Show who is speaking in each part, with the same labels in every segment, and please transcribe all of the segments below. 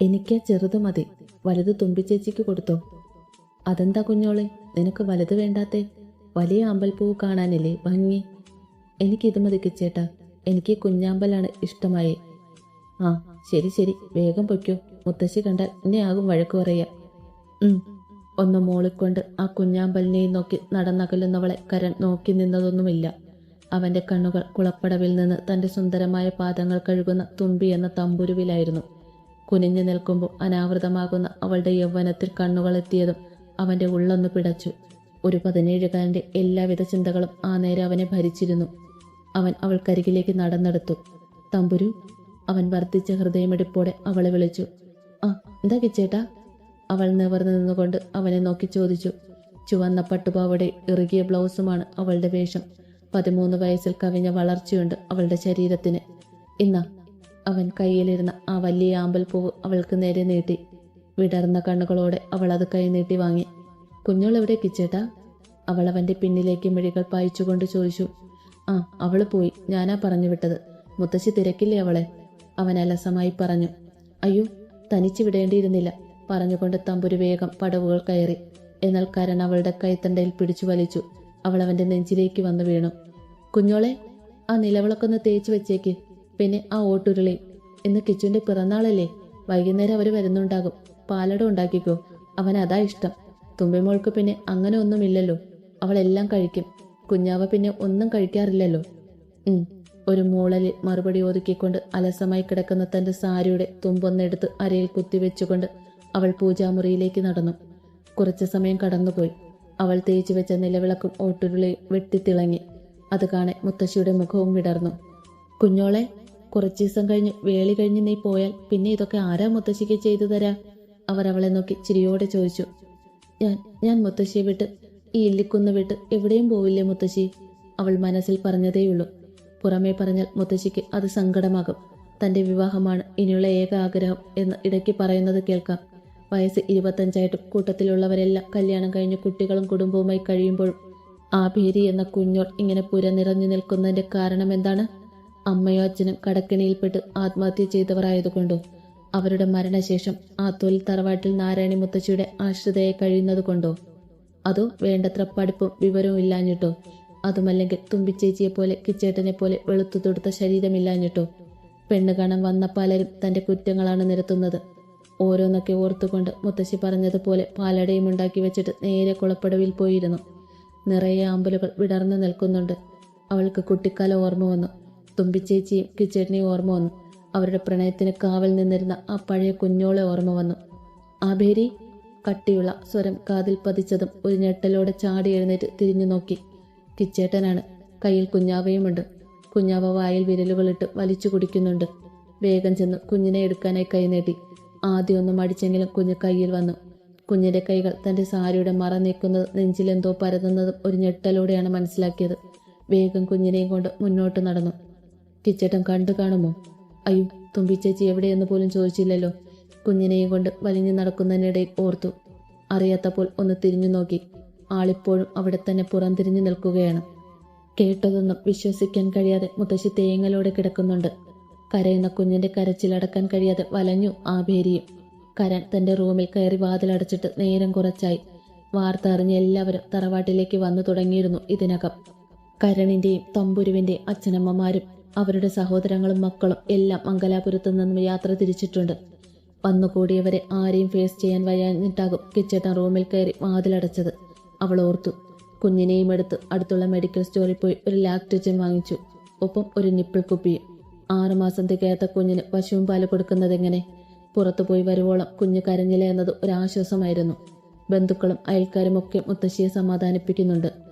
Speaker 1: എനിക്ക് ചെറുത് മതി. വലുത് തുമ്പിച്ചേച്ചിക്ക് കൊടുത്തോ. അതെന്താ കുഞ്ഞോളെ? നിനക്ക് വലുത് വേണ്ടാത്തേ. വലിയ അമ്പൽപ്പൂവ് കാണാനില്ലേ? ഭംഗി. എനിക്കിത് മതി കിച്ചേട്ടാ. എനിക്ക് കുഞ്ഞാമ്പലാണ് ഇഷ്ടമായി. ആ ശരി ശരി. വേഗം പൊയ്ക്കോ. മുത്തശ്ശി കണ്ടാൽ എന്നെ ആകും വഴക്ക് പറയാ. ഒന്ന് മോളിക്കൊണ്ട് ആ കുഞ്ഞാമ്പലിനെയും നോക്കി നടന്നകലുന്നവളെ കരൺ നോക്കി നിന്നതൊന്നുമില്ല. അവന്റെ കണ്ണുകൾ കുളപ്പടവിൽ നിന്ന് തന്റെ സുന്ദരമായ പാദങ്ങൾ കഴുകുന്ന തുമ്പി എന്ന തമ്പുരുവിലായിരുന്നു. കുനിഞ്ഞു നിൽക്കുമ്പോൾ അനാവൃതമാകുന്ന അവളുടെ യൗവനത്തിൽ കണ്ണുകളെത്തിയതും അവന്റെ ഉള്ളൊന്ന് പിടച്ചു. ഒരു പതിനേഴുകാരന്റെ എല്ലാവിധ ചിന്തകളും ആ നേരം അവനെ ഭരിച്ചിരുന്നു. അവൻ അവൾക്കരികിലേക്ക് നടന്നെടുത്തു. തമ്പുരു അവൻ വർദ്ധിച്ച ഹൃദയമെടുപ്പോടെ അവളെ വിളിച്ചു. ആ എന്താ കിച്ചേട്ടാ? അവൾ നിവർന്നു നിന്നുകൊണ്ട് അവനെ നോക്കി ചോദിച്ചു. ചുവന്ന പട്ടുപാവടെ ഇറുകിയ ബ്ലൗസുമാണ് അവളുടെ വേഷം. പതിമൂന്ന് വയസ്സിൽ കവിഞ്ഞ വളർച്ചയുണ്ട് അവളുടെ ശരീരത്തിന്. ഇന്ന അവൻ കയ്യിലിരുന്ന ആ വലിയ ആമ്പൽ ആമ്പൽപ്പൂവ് അവൾക്ക് നേരെ നീട്ടി. വിടർന്ന കണ്ണുകളോടെ അവൾ അത് കൈ നീട്ടി വാങ്ങി. കുഞ്ഞോൾ എവിടെ കിച്ചേട്ടാ അവൾ അവന്റെ പിന്നിലേക്ക് മിഴികൾ പായിച്ചുകൊണ്ട് ചോദിച്ചു. ആ അവൾ പോയി. ഞാനാ പറഞ്ഞു വിട്ടത്. മുത്തശ്ശി തിരക്കില്ലേ അവളെ? അവൻ അലസമായി പറഞ്ഞു. അയ്യോ തനിച്ച് വിടേണ്ടിയിരുന്നില്ല പറഞ്ഞുകൊണ്ട് തമ്പുരു വേഗം പടവുകൾ കയറി. എന്നാൽ കരൺ അവളുടെ കൈത്തണ്ടയിൽ പിടിച്ചു വലിച്ചു. അവൾ അവന്റെ നെഞ്ചിലേക്ക് വന്നു വീണു. കുഞ്ഞോളെ ആ നിലവിളക്കൊന്ന് തേച്ച് വെച്ചേക്ക്. പിന്നെ ആ ഓട്ടുരുളി. ഇന്ന് കിച്ചുവിന്റെ പിറന്നാളല്ലേ? വൈകുന്നേരം അവർ വരുന്നുണ്ടാകും. പാലട ഉണ്ടാക്കിക്കോ. അവൻ അതാ ഇഷ്ടം. തുമ്പിമോൾക്ക് പിന്നെ അങ്ങനെ ഒന്നുമില്ലല്ലോ. അവളെല്ലാം കഴിക്കും. കുഞ്ഞാവ പിന്നെ ഒന്നും കഴിക്കാറില്ലല്ലോ. ഒരു മൂളലിൽ മറുപടി ഒതുക്കിക്കൊണ്ട് അലസമായി കിടക്കുന്ന തന്റെ സാരിയുടെ തുമ്പൊന്നെടുത്ത് അരയിൽ കുത്തിവെച്ചുകൊണ്ട് അവൾ പൂജാമുറിയിലേക്ക് നടന്നു. കുറച്ച് സമയം കടന്നുപോയി. അവൾ തേച്ചു വെച്ച നിലവിളക്കും ഓട്ടുരുളി വെട്ടിത്തിളങ്ങി. അത് കാണെ മുത്തശ്ശിയുടെ മുഖവും വിടർന്നു. കുഞ്ഞോളെ കുറച്ചു ദിവസം കഴിഞ്ഞ് വേളി കഴിഞ്ഞ് നീ പോയാൽ പിന്നെ ഇതൊക്കെ ആരാ മുത്തശ്ശിക്ക് ചെയ്തു തരാ? അവർ അവളെ നോക്കി ചിരിയോടെ ചോദിച്ചു. ഞാൻ ഞാൻ മുത്തശ്ശിയെ വിട്ട് ഈ ഇല്ലിക്കുന്ന് വിട്ട് എവിടെയും പോവില്ലേ മുത്തശ്ശി? അവൾ മനസ്സിൽ പറഞ്ഞതേയുള്ളൂ. പുറമേ പറഞ്ഞാൽ മുത്തശ്ശിക്ക് അത് സങ്കടമാകും. തന്റെ വിവാഹമാണ് ഇനിയുള്ള ഏക ആഗ്രഹം എന്ന് ഇടയ്ക്ക് പറയുന്നത് കേൾക്കാം. വയസ്സ് ഇരുപത്തഞ്ചായിട്ടും കൂട്ടത്തിലുള്ളവരെല്ലാം കല്യാണം കഴിഞ്ഞ് കുട്ടികളും കുടുംബവുമായി കഴിയുമ്പോഴും ആ ഭീരി എന്ന കുഞ്ഞോൾ ഇങ്ങനെ പുര നിറഞ്ഞു നിൽക്കുന്നതിന്റെ കാരണം എന്താണ്? അമ്മയോ അച്ഛനും കടക്കിണിയിൽപ്പെട്ട് ആത്മഹത്യ ചെയ്തവരായതുകൊണ്ടോ അവരുടെ മരണശേഷം ആ തൊൽ തറവാട്ടിൽ നാരായണി മുത്തശ്ശിയുടെ ആശ്രിതയെ കഴിയുന്നത് കൊണ്ടോ അതോ വേണ്ടത്ര പഠിപ്പും വിവരവും ഇല്ലാഞ്ഞിട്ടോ? അതുമല്ലെങ്കിൽ തുമ്പിച്ചേച്ചിയെ പോലെ കിച്ചേട്ടനെ പോലെ വെളുത്തു തൊടുത്ത ശരീരമില്ലാഞ്ഞിട്ടോ? പെണ്ണ് കാണാൻ വന്ന പലരും തന്റെ കുറ്റങ്ങളാണ് നിരത്തുന്നത്. ഓരോന്നൊക്കെ ഓർത്തുകൊണ്ട് മുത്തശ്ശി പറഞ്ഞതുപോലെ പാലടയും ഉണ്ടാക്കി വെച്ചിട്ട് നേരെ കുളപ്പടവിൽ പോയിരുന്നു. നിറയെ ആമ്പലുകൾ വിടർന്നു നിൽക്കുന്നുണ്ട്. അവൾക്ക് കുട്ടിക്കാലം ഓർമ്മ വന്നു. തുമ്പിച്ചേച്ചിയും കിച്ചേട്ടനെയും ഓർമ്മ വന്നു. അവരുടെ പ്രണയത്തിന് കാവൽ നിന്നിരുന്ന ആ പഴയ കുഞ്ഞോളെ ഓർമ്മ വന്നു. ആ ഭേരി കട്ടിയുള്ള സ്വരം കാതിൽ പതിച്ചതും ഒരു ഞെട്ടലോടെ ചാടി എഴുന്നേറ്റ് തിരിഞ്ഞു നോക്കി. കിച്ചേട്ടനാണ്. കയ്യിൽ കുഞ്ഞാവയുമുണ്ട്. കുഞ്ഞാവ വായിൽ വിരലുകളിട്ട് വലിച്ചു കുടിക്കുന്നുണ്ട്. വേഗം ചെന്ന് കുഞ്ഞിനെ എടുക്കാനായി കൈനീട്ടി ആദ്യം ഒന്ന് മടിച്ചെങ്കിലും കുഞ്ഞ് കയ്യിൽ വന്നു. കുഞ്ഞിന്റെ കൈകൾ തന്റെ സാരിയുടെ മറ നീക്കുന്നത് നെഞ്ചിലെന്തോ പരതുന്നതും ഒരു ഞെട്ടലോടെയാണ് മനസ്സിലാക്കിയത്. വേഗം കുഞ്ഞിനെയും കൊണ്ട് മുന്നോട്ട് നടന്നു. കിച്ചേട്ടൻ കണ്ടു കാണുമോ? അയ്യോ തുമ്പിച്ചേച്ചി എവിടെയെന്ന് പോലും ചോദിച്ചില്ലല്ലോ. കുഞ്ഞിനെയും കൊണ്ട് വലിഞ്ഞു നടക്കുന്നതിനിടയിൽ ഓർത്തു. അറിയാത്തപ്പോൾ ഒന്ന് തിരിഞ്ഞു നോക്കി. ആളിപ്പോഴും അവിടെ തന്നെ പുറംതിരിഞ്ഞു നിൽക്കുകയാണ്. കേട്ടതൊന്നും വിശ്വസിക്കാൻ കഴിയാതെ മുത്തശ്ശി തേങ്ങലോടെ കിടക്കുന്നുണ്ട്. കരയുന്ന കുഞ്ഞിന്റെ കരച്ചിലടക്കാൻ കഴിയാതെ വലഞ്ഞു ആ ഭേരിയും കരൺ തന്റെ റൂമിൽ കയറി വാതിലടച്ചിട്ട് നേരം കുറച്ചായി. വാർത്ത അറിഞ്ഞ് എല്ലാവരും തറവാട്ടിലേക്ക് വന്നു തുടങ്ങിയിരുന്നു ഇതിനകം. കരണിന്റെയും തമ്പുരുവിന്റെയും അച്ഛനമ്മമാരും അവരുടെ സഹോദരങ്ങളും മക്കളും എല്ലാം മംഗലാപുരത്തു നിന്നും യാത്ര തിരിച്ചിട്ടുണ്ട്. വന്നുകൂടിയവരെ ആരെയും ഫേസ് ചെയ്യാൻ വയ്യാഞ്ഞിട്ടാകും കിച്ചട്ടൻ റൂമിൽ കയറി വാതിലടച്ചത്. അവൾ ഓർത്തു കുഞ്ഞിനെയും എടുത്ത് അടുത്തുള്ള മെഡിക്കൽ സ്റ്റോറിൽ പോയി ഒരു ലാക്ടോജൻ വാങ്ങിച്ചു. ഒപ്പം ഒരു നിപ്പിൾ കുപ്പിയും. ആറുമാസം തികയാത്ത കുഞ്ഞിന് പശുവും പാൽ കൊടുക്കുന്നതെങ്ങനെ പുറത്തു പോയി വരുവോളം കുഞ്ഞ് കരഞ്ഞില്ല എന്നത് ഒരാശ്വാസമായിരുന്നു ബന്ധുക്കളും അയൽക്കാരും ഒക്കെ മുത്തശ്ശിയെ സമാധാനിപ്പിക്കുന്നുണ്ട്.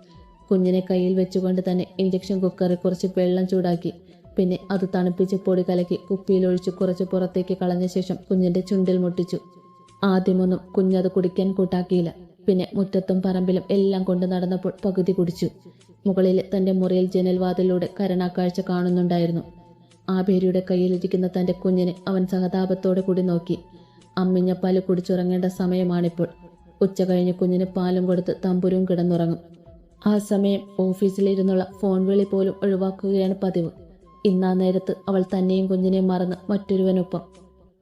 Speaker 1: കുഞ്ഞിനെ കയ്യിൽ വെച്ചുകൊണ്ട് തന്നെ ഇഞ്ചക്ഷൻ കുക്കറിൽ കുറച്ച് വെള്ളം ചൂടാക്കി പിന്നെ അത് തണുപ്പിച്ച് പൊടി കലക്കി കുപ്പിയിലൊഴിച്ച് കുറച്ച് പുറത്തേക്ക് കളഞ്ഞ ശേഷം കുഞ്ഞിന്റെ ചുണ്ടിൽ മുട്ടിച്ചു. ആദ്യമൊന്നും കുഞ്ഞത് കുടിക്കാൻ കൂട്ടാക്കിയില്ല. പിന്നെ മുറ്റത്തും പറമ്പിലും എല്ലാം കൊണ്ട് നടന്നപ്പോൾ പകുതി കുടിച്ചു. മുകളിൽ തന്റെ മുറിയിൽ ജനൽവാതിലൂടെ കരണാക്കാഴ്ച കാണുന്നുണ്ടായിരുന്നു. ആ പേരിയുടെ കയ്യിലിരിക്കുന്ന തന്റെ കുഞ്ഞിനെ അവൻ സഹതാപത്തോടെ കൂടി നോക്കി. അമ്മിഞ്ഞ പാൽ കുടിച്ചുറങ്ങേണ്ട സമയമാണിപ്പോൾ. ഉച്ച കഴിഞ്ഞ് കുഞ്ഞിന് പാലും കൊടുത്ത് തമ്പുരും കിടന്നുറങ്ങും. ആ സമയം ഓഫീസിലിരുന്നുള്ള ഫോൺ വിളി പോലും ഒഴിവാക്കുകയാണ് പതിവ്. ഇന്നാ നേരത്ത് അവൾ തന്നെയും കുഞ്ഞിനെയും മറന്ന് മറ്റൊരുവനൊപ്പം.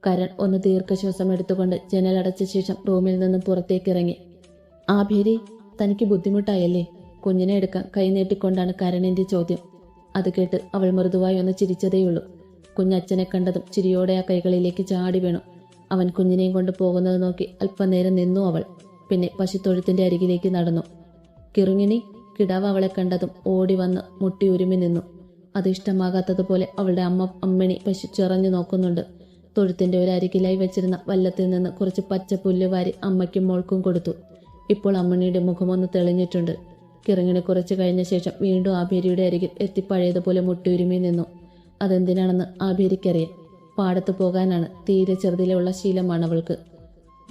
Speaker 1: കരൺ ഒന്ന് ദീർഘശ്വാസം എടുത്തുകൊണ്ട് ജനലടച്ച ശേഷം റൂമിൽ നിന്ന് പുറത്തേക്ക് ഇറങ്ങി ആ ഭീരി തനിക്ക് ബുദ്ധിമുട്ടായല്ലേ? കുഞ്ഞിനെ എടുക്കാൻ കൈനീട്ടിക്കൊണ്ടാണ് കരണിന്റെ ചോദ്യം. അത് കേട്ട് അവൾ മൃദുവായി ഒന്ന് ചിരിച്ചതേയുള്ളൂ. കുഞ്ഞച്ഛനെ കണ്ടതും ചിരിയോടെ ആ കൈകളിലേക്ക് ചാടി വീണു. അവൻ കുഞ്ഞിനെയും കൊണ്ട് പോകുന്നത് നോക്കി അല്പനേരം നിന്നു അവൾ. പിന്നെ പശുത്തൊഴുത്തിന്റെ അരികിലേക്ക് നടന്നു. കിറുങ്ങിണി കിടാവ് അവളെ കണ്ടതും ഓടി വന്ന് മുട്ടി ഉരുമി നിന്നു. അത് ഇഷ്ടമാകാത്തതുപോലെ അവളുടെ അമ്മ അമ്മണി പശു ചിറഞ്ഞു നോക്കുന്നുണ്ട്. തൊഴുത്തിന്റെ ഒരു അരികിലായി വെച്ചിരുന്ന വല്ലത്തിൽ നിന്ന് കുറച്ച് പച്ച പുല്ല് വാരി അമ്മയ്ക്കും മോൾക്കും കൊടുത്തു. ഇപ്പോൾ അമ്മണിയുടെ മുഖമൊന്ന് തെളിഞ്ഞിട്ടുണ്ട്. കിറങ്ങിന് കുറച്ച് കഴിഞ്ഞ ശേഷം വീണ്ടും ആഭേരിയുടെ അരികിൽ എത്തി പഴയതുപോലെ മുട്ടിയുരുമി നിന്നു. അതെന്തിനാണെന്ന് ആഭേരിക്കറിയാം. പാടത്ത് പോകാനാണ് തീരെ ചെറുതിലുള്ള ശീലമാണ് അവൾക്ക്.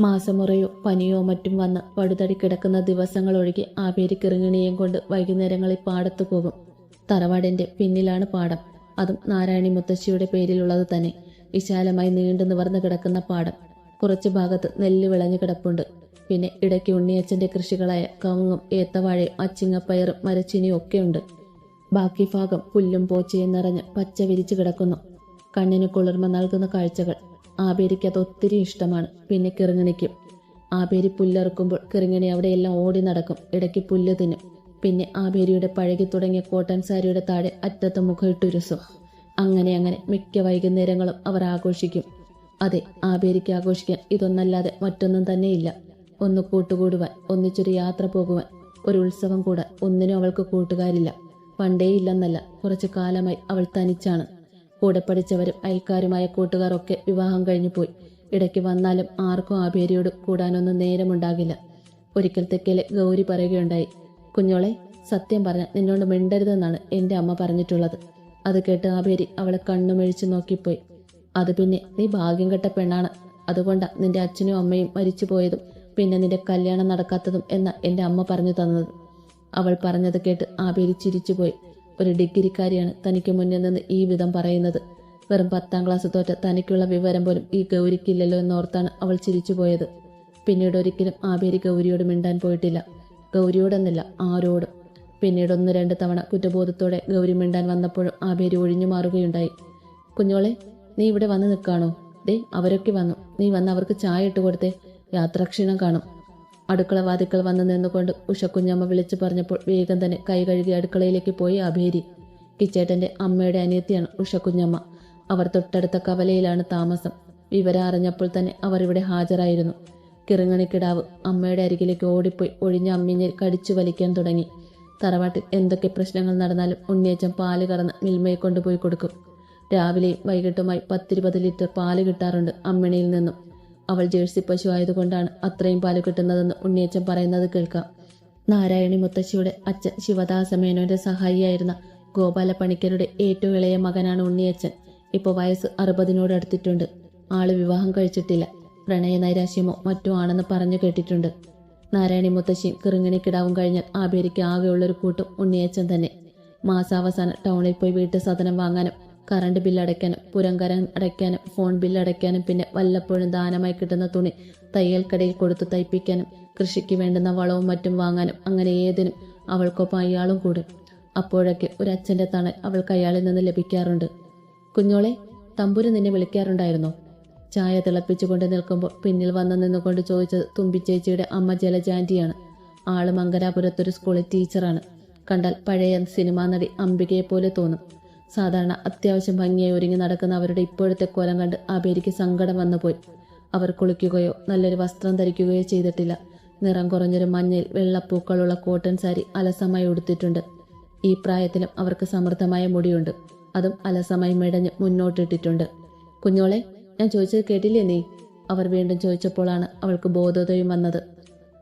Speaker 1: മാസമുറയോ പനിയോ മറ്റും വന്ന് പടുതടി കിടക്കുന്ന ദിവസങ്ങൾ ഒഴികെ ആഭേരി കിറങ്ങിണിയും കൊണ്ട് വൈകുന്നേരങ്ങളിൽ പാടത്ത് പോകും. തറവാടിന്റെ പിന്നിലാണ് പാടം. അതും നാരായണി മുത്തശ്ശിയുടെ പേരിലുള്ളത് തന്നെ. വിശാലമായി നീണ്ടു നിവർന്നു കിടക്കുന്ന പാടം. കുറച്ചു ഭാഗത്ത് നെല്ല് വിളഞ്ഞു കിടപ്പുണ്ട്. പിന്നെ ഇടയ്ക്ക് ഉണ്ണിയച്ചന്റെ കൃഷികളായ കവുങ്ങും ഏത്തവാഴയും അച്ചിങ്ങപ്പയറും മരച്ചിനിയും ഒക്കെയുണ്ട് ബാക്കി ഭാഗം പുല്ലും പോച്ചയും നിറഞ്ഞ് പച്ച വിരിച്ചു കിടക്കുന്നു. കണ്ണിന് കുളിർമ നൽകുന്ന കാഴ്ചകൾ. ആബേരിക്ക് അത് ഒത്തിരി ഇഷ്ടമാണ്. പിന്നെ കിറങ്ങണിക്കും. ആബേരി പുല്ലറുക്കുമ്പോൾ കിറങ്ങണി അവിടെയെല്ലാം ഓടി നടക്കും. ഇടയ്ക്ക് പുല്ല് തിന്നും. പിന്നെ ആബേരിയുടെ പഴകി തുടങ്ങിയ കോട്ടൻ സാരിയുടെ താഴെ അറ്റത്ത് മുഖമിട്ടുരുസും അങ്ങനെ അങ്ങനെ മിക്ക വൈകുന്നേരങ്ങളും അവർ ആഘോഷിക്കും. അതെ ആബേരിക്ക് ആഘോഷിക്കാൻ ഇതൊന്നല്ലാതെ മറ്റൊന്നും തന്നെയില്ല. ഒന്ന് കൂട്ടുകൂടുവാൻ ഒന്നിച്ചൊരു യാത്ര പോകുവാൻ ഒരു ഉത്സവം കൂടാൻ ഒന്നിനും അവൾക്ക് കൂട്ടുകാരില്ല. പണ്ടേ ഇല്ലെന്നല്ല കുറച്ചു കാലമായി അവൾ തനിച്ചാണ്. കൂടെ പഠിച്ചവരും അയൽക്കാരുമായ കൂട്ടുകാരൊക്കെ വിവാഹം കഴിഞ്ഞു പോയി. ഇടയ്ക്ക് വന്നാലും ആർക്കും ആബേരിയോട് കൂടാനൊന്നും നേരമുണ്ടാകില്ല. ഒരിക്കൽ തെക്കേലെ ഗൗരി പറയുകയുണ്ടായി കുഞ്ഞോളെ സത്യം പറഞ്ഞ നിന്നോട് മിണ്ടരുതെന്നാണ് എന്റെ അമ്മ പറഞ്ഞിട്ടുള്ളത്. അത് കേട്ട് ആഭേരി അവളെ കണ്ണുമിഴിച്ചു നോക്കിപ്പോയി. അത് പിന്നെ നീ ഭാഗ്യം കെട്ട പെണ്ണാണ്. അതുകൊണ്ടാ നിന്റെ അച്ഛനും അമ്മയും മരിച്ചു പോയതും പിന്നെ നിന്റെ കല്യാണം നടക്കാത്തതും എന്ന എന്റെ അമ്മ പറഞ്ഞു തന്നത്. അവൾ പറഞ്ഞത് കേട്ട് ആവേരി ചിരിച്ചു പോയി ഒരു ഡിഗ്രിക്കാരിയാണ് തനിക്ക് മുന്നിൽ നിന്ന് ഈ വിധം പറയുന്നത്. വെറും പത്താം ക്ലാസ് തോറ്റ തനിക്കുള്ള വിവരം പോലും ഈ ഗൗരിക്കില്ലല്ലോ എന്നോർത്താണ് അവൾ ചിരിച്ചു ചിരിച്ചുപോയത്. പിന്നീട് ഒരിക്കലും ആബേരി ഗൗരിയോട് മിണ്ടാൻ പോയിട്ടില്ല. ഗൗരിയോടെന്നല്ല ആരോട്. പിന്നീട് ഒന്ന് രണ്ട് തവണ കുറ്റബോധത്തോടെ ഗൗരി മിണ്ടാൻ വന്നപ്പോഴും ആ പേര് ഒഴിഞ്ഞു മാറുകയുണ്ടായി. കുഞ്ഞോളെ നീ ഇവിടെ വന്ന് നിൽക്കാണോ? ദേ അവരൊക്കെ വന്നു. നീ വന്ന് അവർക്ക് ചായ ഇട്ട് കൊടുത്തേ. യാത്രാക്ഷീണം കാണും. അടുക്കള വാതിക്കൽ വന്ന് നിന്നുകൊണ്ട് ഉഷക്കുഞ്ഞമ്മ വിളിച്ചു പറഞ്ഞപ്പോൾ വേഗം തന്നെ കൈ കഴുകി അടുക്കളയിലേക്ക് പോയി അഭേരി കിച്ചേട്ടന്റെ അമ്മയുടെ അനിയത്തിയാണ് ഉഷക്കുഞ്ഞമ്മ അവർ തൊട്ടടുത്ത കവലയിലാണ് താമസം. വിവരം അറിഞ്ഞപ്പോൾ തന്നെ അവർ ഇവിടെ ഹാജരായിരുന്നു. കിറുങ്ങണിക്കിടാവ് അമ്മയുടെ അരികിലേക്ക് ഓടിപ്പോയി ഒഴിഞ്ഞ അമ്മിഞ്ഞിൽ കടിച്ചു വലിക്കാൻ തുടങ്ങി. തറവാട്ടിൽ എന്തൊക്കെ പ്രശ്നങ്ങൾ നടന്നാലും ഉണ്ണിയച്ചൻ പാൽ കറന്ന് മിൽമയെ കൊണ്ടുപോയി കൊടുക്കും. രാവിലെയും വൈകിട്ടുമായി പത്തിരുപത് ലിറ്റർ പാൽ കിട്ടാറുണ്ട് അമ്മിണിയിൽ നിന്നും. അവൾ ജേഴ്സി പശു ആയതുകൊണ്ടാണ് അത്രയും പാൽ കിട്ടുന്നതെന്ന് ഉണ്ണിയച്ചൻ പറയുന്നത് കേൾക്കാം. നാരായണി മുത്തശ്ശിയുടെ അച്ഛൻ ശിവദാസമേനോന്റെ സഹായിയായിരുന്ന ഗോപാല പണിക്കരുടെ ഏറ്റവും ഇളയ മകനാണ് ഉണ്ണിയച്ചൻ. ഇപ്പോൾ വയസ്സ് അറുപതിനോട് അടുത്തിട്ടുണ്ട് ആൾ വിവാഹം കഴിച്ചിട്ടില്ല. പ്രണയ നൈരാശ്യമോ മറ്റോ ആണെന്ന് പറഞ്ഞു കേട്ടിട്ടുണ്ട്. നാരായണി മുത്തശ്ശിയും കിറുങ്ങിണിക്കിടാവും കഴിഞ്ഞാൽ ആബേരിക്ക് ആകെയുള്ളൊരു കൂട്ടും ഉണ്ണിയച്ചൻ തന്നെ. മാസാവസാനം ടൗണിൽ പോയി വീട്ട് സാധനം വാങ്ങാനും കറണ്ട് ബില്ല് അടയ്ക്കാനും പുരങ്കരം അടയ്ക്കാനും ഫോൺ ബില്ല് അടയ്ക്കാനും പിന്നെ വല്ലപ്പോഴും ദാനമായി കിട്ടുന്ന തുണി തയ്യൽക്കടയിൽ കൊടുത്ത് തയ്പ്പിക്കാനും കൃഷിക്ക് വേണ്ടുന്ന വളവും മറ്റും വാങ്ങാനും അങ്ങനെ ഏതിനും അവൾക്കൊപ്പം അയാളും കൂടും. അപ്പോഴൊക്കെ ഒരു അച്ഛന്റെ തണൽ അവൾക്ക് അയാളിൽ നിന്ന് ലഭിക്കാറുണ്ട്. കുഞ്ഞോളെ തമ്പുരു നിന്നെ വിളിക്കാറുണ്ടായിരുന്നോ? ചായ തിളപ്പിച്ചുകൊണ്ട് നിൽക്കുമ്പോൾ പിന്നിൽ വന്നു നിന്നുകൊണ്ട് ചോദിച്ചത് തുമ്പിച്ചേച്ചിയുടെ അമ്മ ജലജാന്റിയാണ് ആൾ മംഗലാപുരത്തൊരു സ്കൂളിൽ ടീച്ചറാണ്. കണ്ടാൽ പഴയ സിനിമാ നടി അംബികയെ പോലെ തോന്നും. സാധാരണ അത്യാവശ്യം ഭംഗിയായി ഒരുങ്ങി നടക്കുന്ന അവരുടെ ഇപ്പോഴത്തെ കോലം കണ്ട് ആബേരിക്ക് സങ്കടം വന്നുപോയി. അവർ കുളിക്കുകയോ നല്ലൊരു വസ്ത്രം ധരിക്കുകയോ ചെയ്തിട്ടില്ല. നിറം കുറഞ്ഞൊരു മഞ്ഞയിൽ വെള്ളപ്പൂക്കളുള്ള കോട്ടൺ സാരി അലസമായി ഉടുത്തിട്ടുണ്ട്. ഈ പ്രായത്തിലും അവർക്ക് സമൃദ്ധമായ മുടിയുണ്ട്. അതും അലസമായി മെടഞ്ഞ് മുന്നോട്ടിട്ടിട്ടുണ്ട്. കുഞ്ഞോളെ ഞാൻ ചോദിച്ചത് കേട്ടില്ലേ നീ? അവർ വീണ്ടും ചോദിച്ചപ്പോഴാണ് അവൾക്ക് ബോധോദയം വന്നത്.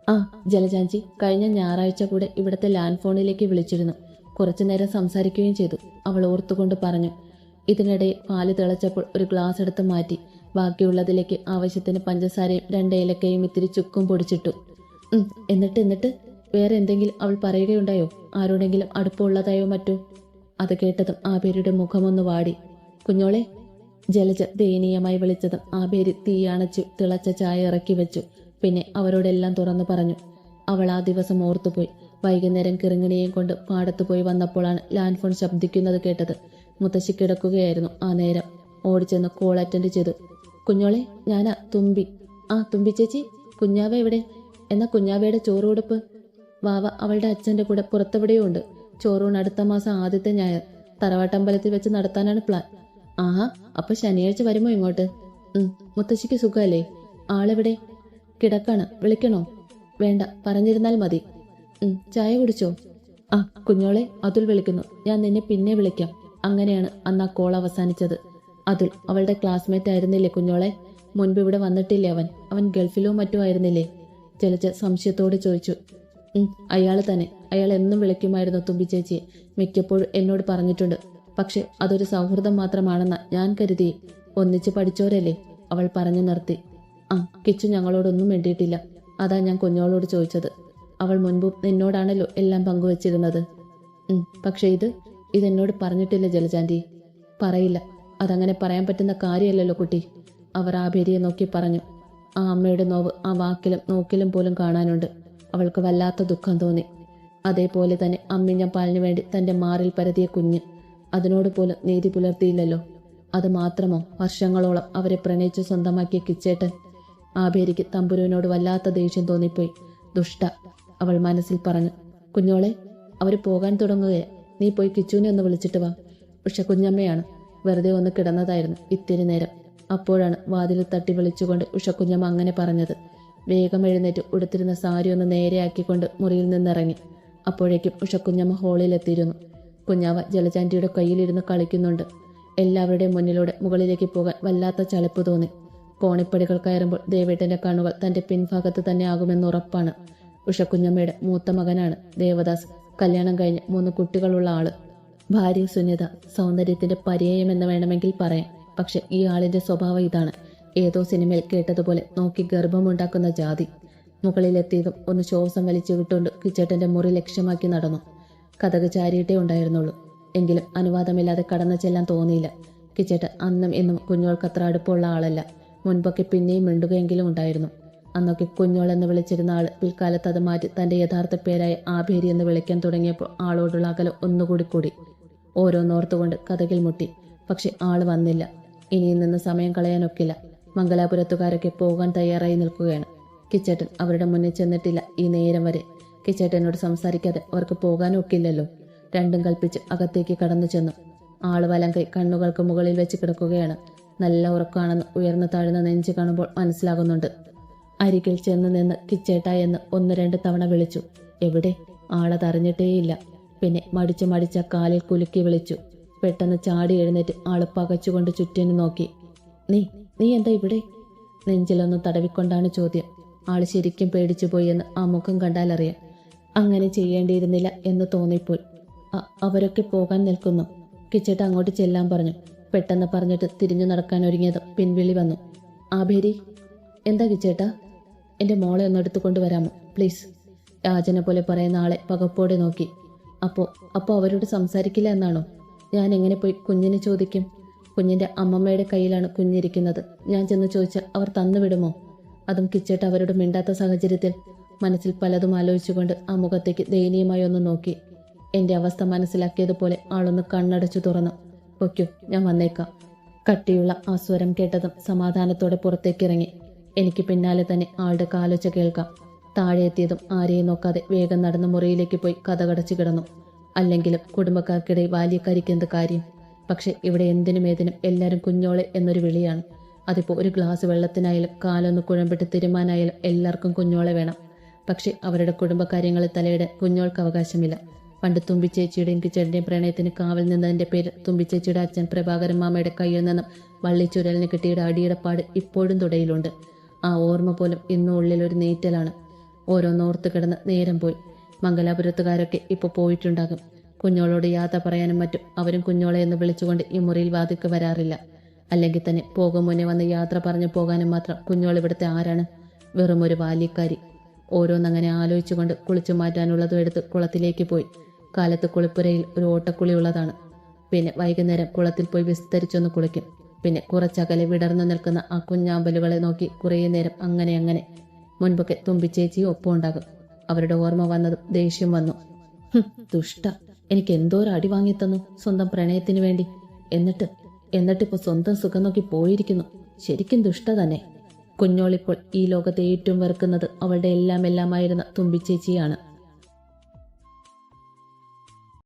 Speaker 1: ആ ജലജാഞ്ചി കഴിഞ്ഞ ഞായറാഴ്ച കൂടെ ഇവിടുത്തെ ലാൻഡ് ഫോണിലേക്ക് വിളിച്ചിരുന്നു. കുറച്ചു നേരം സംസാരിക്കുകയും ചെയ്തു. അവൾ ഓർത്തുകൊണ്ട് പറഞ്ഞു ഇതിനിടെ പാൽ തിളച്ചപ്പോൾ ഒരു ഗ്ലാസ് എടുത്ത് മാറ്റി. ബാക്കിയുള്ളതിലേക്ക് ആവശ്യത്തിന് പഞ്ചസാരയും രണ്ട് ഏലക്കയും ഇത്തിരി ചുക്കും പൊടിച്ചിട്ടു. എന്നിട്ട് എന്നിട്ട്? വേറെ എന്തെങ്കിലും അവൾ പറയുകയുണ്ടായോ? ആരോടെങ്കിലും അടുപ്പമുള്ളതായോ മറ്റോ? അത് കേട്ടതും ആ പേരുടെ മുഖമൊന്ന് വാടി. കുഞ്ഞോളെ ജലജ ദയനീയമായി വിളിച്ചതും ആബേരി തീയണച്ചു തിളച്ച ചായ ഇറക്കി വെച്ചു. പിന്നെ അവരോടെല്ലാം തുറന്നു പറഞ്ഞു. അവൾ ആ ദിവസം ഓർത്തുപോയി. വൈകുന്നേരം കിറുങ്ങിണിയെയും കൊണ്ട് പാടത്ത് പോയി വന്നപ്പോഴാണ് ലാൻഡ് ഫോൺ ശബ്ദിക്കുന്നത് കേട്ടത്. മുത്തശ്ശി കിടക്കുകയായിരുന്നു ആ നേരം. ഓടിച്ചെന്ന് കോൾ അറ്റൻഡ് ചെയ്തു. കുഞ്ഞോളെ ഞാനാ തുമ്പി. ആ തുമ്പി ചേച്ചി കുഞ്ഞാവ എവിടെ? എന്നാ കുഞ്ഞാവയുടെ ചോറ് കൊടുപ്പ്. വാവ അവളുടെ അച്ഛന്റെ കൂടെ പുറത്തെവിടെയോ ചോറൂണ് അടുത്ത മാസം ആദ്യത്തെ ഞായർ. തറവാട്ടമ്പലത്തിൽ വെച്ച് നടത്താനാണ് പ്ലാൻ. ആഹാ അപ്പൊ ശനിയാഴ്ച വരുമോ ഇങ്ങോട്ട്? മുത്തശ്ശിക്ക് സുഖമല്ലേ? ആളെവിടെ? കിടക്കാണ് വിളിക്കണോ? വേണ്ട പറഞ്ഞിരുന്നാൽ മതി. ചായ കുടിച്ചോ? ആ കുഞ്ഞോളെ അതുൽ വിളിക്കുന്നു. ഞാൻ നിന്നെ പിന്നെ വിളിക്കാം. അങ്ങനെയാണ് അന്ന് ആ കോൾ അവസാനിച്ചത്. അതുൽ അവളുടെ ക്ലാസ്മേറ്റ് ആയിരുന്നില്ലേ കുഞ്ഞോളെ? മുൻപ് ഇവിടെ വന്നിട്ടില്ലേ അവൻ? അവൻ ഗൾഫിലോ മറ്റോ ആയിരുന്നില്ലേ? ചലച്ച സംശയത്തോട് ചോദിച്ചു. അയാൾ തന്നെ. അയാൾ എന്നും വിളിക്കുമായിരുന്നു തുമ്പി ചേച്ചിയെ മിക്കപ്പോഴും എന്നോട് പറഞ്ഞിട്ടുണ്ട്. പക്ഷെ അതൊരു സൗഹൃദം മാത്രമാണെന്ന് ഞാൻ കരുതി. ഒന്നിച്ച് പഠിച്ചോരല്ലേ അവൾ പറഞ്ഞു നിർത്തി. ആ കിച്ചു ഞങ്ങളോടൊന്നും വേണ്ടിയിട്ടില്ല അതാ ഞാൻ കുഞ്ഞോളോട് ചോദിച്ചത്. അവൾ മുൻപും നിന്നോടാണല്ലോ എല്ലാം പങ്കുവച്ചിരുന്നത്. പക്ഷെ ഇത് ഇതെന്നോട് പറഞ്ഞിട്ടില്ല ജലജാന്തി പറയില്ല. അതങ്ങനെ പറയാൻ പറ്റുന്ന കാര്യമല്ലല്ലോ കുട്ടി. അവർ ആ ബെരിയെ നോക്കി പറഞ്ഞു. ആ അമ്മയുടെ നോവ് ആ വാക്കിലും നോക്കിലും പോലും കാണാനുണ്ട്. അവൾക്ക് വല്ലാത്ത ദുഃഖം തോന്നി. അതേപോലെ തന്നെ അമ്മിഞ്ഞ പാലിനു വേണ്ടി തന്റെ മാറിൽ പരതിയ കുഞ്ഞ്. അതിനോട് പോലും നീതി പുലർത്തിയില്ലല്ലോ. അത് മാത്രമോ വർഷങ്ങളോളം അവരെ പ്രണയിച്ച് സ്വന്തമാക്കിയ കിച്ചേട്ടൻ? ആബേരിക്ക് തമ്പുരുവിനോട് വല്ലാത്ത ദേഷ്യം തോന്നിപ്പോയി. ദുഷ്ട അവൾ മനസ്സിൽ പറഞ്ഞു. കുഞ്ഞോളെ അവർ പോകാൻ തുടങ്ങുകയെ. നീ പോയി കിച്ചുവിനെ ഒന്ന് വിളിച്ചിട്ട് വാ. പക്ഷെ കുഞ്ഞമ്മയാണ്. വെറുതെ ഒന്ന് കിടന്നതായിരുന്നു ഇത്തിരി നേരം. അപ്പോഴാണ് വാതിൽ തട്ടി വിളിച്ചുകൊണ്ട് ഉഷക്കുഞ്ഞമ്മ അങ്ങനെ പറഞ്ഞത്. വേഗം എഴുന്നേറ്റ് ഉടുത്തിരുന്ന സാരി ഒന്ന് നേരെയാക്കിക്കൊണ്ട് മുറിയിൽ നിന്നിറങ്ങി. അപ്പോഴേക്കും ഉഷക്കുഞ്ഞമ്മ ഹാളിലെത്തിയിരുന്നു കുഞ്ഞാവ ജലചാന്റിയുടെ കയ്യിലിരുന്ന് കളിക്കുന്നുണ്ട്. എല്ലാവരുടെയും മുന്നിലൂടെ മുകളിലേക്ക് പോകാൻ വല്ലാത്ത ചലപ്പ് തോന്നി. കോണിപ്പടികൾ കയറുമ്പോൾ ദേവേട്ടന്റെ കണ്ണുകൾ തന്റെ പിൻഭാഗത്ത് തന്നെ ആകുമെന്ന് ഉറപ്പാണ്. ഉഷക്കുഞ്ഞമ്മയുടെ മൂത്ത മകനാണ് ദേവദാസ്. കല്യാണം കഴിഞ്ഞ് മൂന്ന് കുട്ടികളുള്ള ആൾ. ഭാര്യ സുനിത സൗന്ദര്യത്തിന്റെ പര്യായം എന്ന് വേണമെങ്കിൽ പറയാം. പക്ഷെ ഈ ആളിന്റെ സ്വഭാവം ഇതാണ്. ഏതോ സിനിമയിൽ കേട്ടതുപോലെ നോക്കി ഗർഭമുണ്ടാക്കുന്ന ജാതി. മുകളിലെത്തിയതും ഒന്ന് ശ്വാസം വലിച്ചു വിട്ടുകൊണ്ട് കിച്ചേട്ടന്റെ മുറി ലക്ഷ്യമാക്കി നടന്നു. കഥക് ചാരിയിട്ടേ ഉണ്ടായിരുന്നുള്ളൂ. എങ്കിലും അനുവാദമില്ലാതെ കടന്നു ചെല്ലാൻ തോന്നിയില്ല. കിച്ചേട്ട് അന്നും ഇന്നും കുഞ്ഞോൾക്കത്ര അടുപ്പമുള്ള ആളല്ല. മുൻപൊക്കെ പിന്നെയും മിണ്ടുകയെങ്കിലും ഉണ്ടായിരുന്നു. അന്നൊക്കെ കുഞ്ഞോൾ എന്ന് വിളിച്ചിരുന്ന ആൾ പിൽക്കാലത്ത് അത് മാറ്റി തന്റെ യഥാർത്ഥ പേരായ ആഭേരി എന്ന് വിളിക്കാൻ തുടങ്ങിയപ്പോൾ ആളോടുള്ള അകലം ഒന്നുകൂടി കൂടി. ഓരോന്നോർത്തുകൊണ്ട് കഥകിൽ മുട്ടി. പക്ഷെ ആൾ വന്നില്ല. ഇനിയും നിന്ന് സമയം കളയാനൊക്കില്ല. മംഗലാപുരത്തുകാരൊക്കെ പോകാൻ തയ്യാറായി നിൽക്കുകയാണ്. കിച്ചേട്ടൻ അവരുടെ മുന്നിൽ ചെന്നിട്ടില്ല ഈ നേരം വരെ. കിച്ചേട്ടനോട് സംസാരിക്കാതെ അവർക്ക് പോകാനൊക്കില്ലല്ലോ. രണ്ടും കൽപ്പിച്ച് അകത്തേക്ക് കടന്നു ചെന്നു. ആൾ വലം കൈ കണ്ണുകൾക്ക് മുകളിൽ വെച്ച് കിടക്കുകയാണ്. നല്ല ഉറക്കമാണെന്ന് ഉയർന്നു താഴ്ന്ന നെഞ്ച് കാണുമ്പോൾ മനസ്സിലാകുന്നുണ്ട്. അരികിൽ ചെന്ന് നിന്ന് കിച്ചേട്ട എന്ന് ഒന്ന് രണ്ട് തവണ വിളിച്ചു. എവിടെ? ആളതറിഞ്ഞിട്ടേയില്ല പിന്നെ മടിച്ച് മടിച്ച കാലിൽ കുലുക്കി വിളിച്ചു. പെട്ടെന്ന് ചാടി എഴുന്നേറ്റ് ആൾ പകച്ചുകൊണ്ട് ചുറ്റിനു നോക്കി. നീ നീ എന്താ ഇവിടെ? നെഞ്ചിലൊന്ന് തടവിക്കൊണ്ടാണ് ചോദ്യം. ആൾ ശരിക്കും പേടിച്ചു പോയി എന്ന് ആ മുഖം കണ്ടാലറിയാം. അങ്ങനെ ചെയ്യേണ്ടിയിരുന്നില്ല എന്ന് തോന്നിപ്പോയി അവരൊക്കെ പോകാൻ നിൽക്കുന്നു. കിച്ചേട്ട അങ്ങോട്ട് ചെല്ലാൻ പറഞ്ഞു. പെട്ടെന്ന് പറഞ്ഞിട്ട് തിരിഞ്ഞു നടക്കാൻ ഒരുങ്ങിയത് പിൻവിളി വന്നു. ആഭേരി എന്താ കിച്ചേട്ടാ? എന്റെ മോളെ ഒന്ന് എടുത്തുകൊണ്ട് വരാമോ? പ്ലീസ്. രാജനെ പോലെ പറയുന്ന ആളെ പകപ്പോടെ നോക്കി. അപ്പോൾ അപ്പോൾ അവരോട് സംസാരിക്കില്ല എന്നാണോ? ഞാൻ എങ്ങനെ പോയി കുഞ്ഞിനെ ചോദിക്കും? കുഞ്ഞിന്റെ അമ്മമ്മയുടെ കയ്യിലാണ് കുഞ്ഞിരിക്കുന്നത്. ഞാൻ ചെന്ന് ചോദിച്ചാൽ അവർ തന്നു വിടുമോ? അതും കിച്ചേട്ട അവരോട് മിണ്ടാത്ത സാഹചര്യത്തിൽ മനസ്സിൽ പലതും ആലോചിച്ചുകൊണ്ട് ആ മുഖത്തേക്ക് ദയനീയമായി ഒന്ന് നോക്കി. എന്റെ അവസ്ഥ മനസ്സിലാക്കിയതുപോലെ ആളൊന്ന് കണ്ണടച്ചു തുറന്നു. പൊയ്ക്കോ ഞാൻ വന്നേക്കാം. കട്ടിയുള്ള ആ സ്വരം കേട്ടതും സമാധാനത്തോടെ പുറത്തേക്കിറങ്ങി. എനിക്ക് പിന്നാലെ തന്നെ ആളുടെ കാലൊച്ച കേൾക്കാം. താഴെ എത്തിയതും ആരെയും നോക്കാതെ വേഗം നടന്ന് മുറിയിലേക്ക് പോയി കഥകടച്ചു കിടന്നു. അല്ലെങ്കിലും കുടുംബക്കാർക്കിടയിൽ ബാല്യക്കാരിക്ക് എന്ത് കാര്യം? പക്ഷെ ഇവിടെ എന്തിനും ഏതിനും എല്ലാവരും കുഞ്ഞോളെ എന്നൊരു വിളിയാണ്. അതിപ്പോൾ ഒരു ഗ്ലാസ് വെള്ളത്തിനായാലും കാലൊന്ന് കുഴമ്പിട്ട് തിരുമാനായാലും എല്ലാവർക്കും കുഞ്ഞോളെ വേണം. പക്ഷെ അവരുടെ കുടുംബകാര്യങ്ങളിൽ തലയുടെ കുഞ്ഞോൾക്ക് അവകാശമില്ല. പണ്ട് തുമ്പിച്ചേച്ചിയുടെയും കിച്ചടിന്റെയും പ്രണയത്തിന് കാവൽ നിന്നതിന്റെ പേര് തുമ്പിച്ചേച്ചിയുടെ അച്ഛൻ പ്രഭാകരൻ മാമയുടെ കയ്യിൽ നിന്നും വള്ളിച്ചുരലിന് കിട്ടിയുടെ അടിയുടെ പാട് ഇപ്പോഴും തുടയിലുണ്ട്. ആ ഓർമ്മ പോലും ഇന്നും ഉള്ളിലൊരു നീറ്റലാണ്. ഓരോന്നോർത്ത് കിടന്ന് നേരം പോയി. മംഗലാപുരത്തുകാരൊക്കെ ഇപ്പോൾ പോയിട്ടുണ്ടാകും. കുഞ്ഞോളോട് യാത്ര പറയാനും മറ്റും അവരും കുഞ്ഞോളെ എന്ന് വിളിച്ചുകൊണ്ട് ഈ മുറിയിൽ വാതിക്ക് വരാറില്ല. അല്ലെങ്കിൽ തന്നെ പോകും മുന്നേ വന്ന് യാത്ര പറഞ്ഞു പോകാനും മാത്രം കുഞ്ഞോൾ ഇവിടുത്തെ ആരാണ്? വെറും ഒരു ബാല്യക്കാരി. ഓരോന്നങ്ങനെ ആലോചിച്ചുകൊണ്ട് കുളിച്ചു മാറ്റാനുള്ളതും എടുത്ത് കുളത്തിലേക്ക് പോയി. കാലത്ത് കുളിപ്പുരയിൽ ഒരു ഓട്ടക്കുളി ഉള്ളതാണ്. പിന്നെ വൈകുന്നേരം കുളത്തിൽ പോയി വിസ്തരിച്ചൊന്ന് കുളിക്കും. പിന്നെ കുറച്ചകലെ വിടർന്നു നിൽക്കുന്ന ആ കുഞ്ഞാമ്പലുകളെ നോക്കി കുറേ നേരം അങ്ങനെ അങ്ങനെ. മുൻപൊക്കെ തുമ്പിച്ചേച്ചി ഒപ്പം ഉണ്ടാകും. അവരുടെ ഓർമ്മ വന്നതും ദേഷ്യം വന്നു. ദുഷ്ട എനിക്ക് എന്തോരം അടി വാങ്ങിത്തന്നു സ്വന്തം പ്രണയത്തിന് വേണ്ടി. എന്നിട്ട് എന്നിട്ടിപ്പോ സ്വന്തം സുഖം നോക്കി പോയിരിക്കുന്നു. ശരിക്കും ദുഷ്ട തന്നെ. കുഞ്ഞോളിപ്പോൾ ഈ ലോകത്തെ ഏറ്റവും വെറുക്കുന്നത് അവളുടെ എല്ലാം എല്ലാമായിരുന്ന തുമ്പിച്ചേച്ചിയാണ്.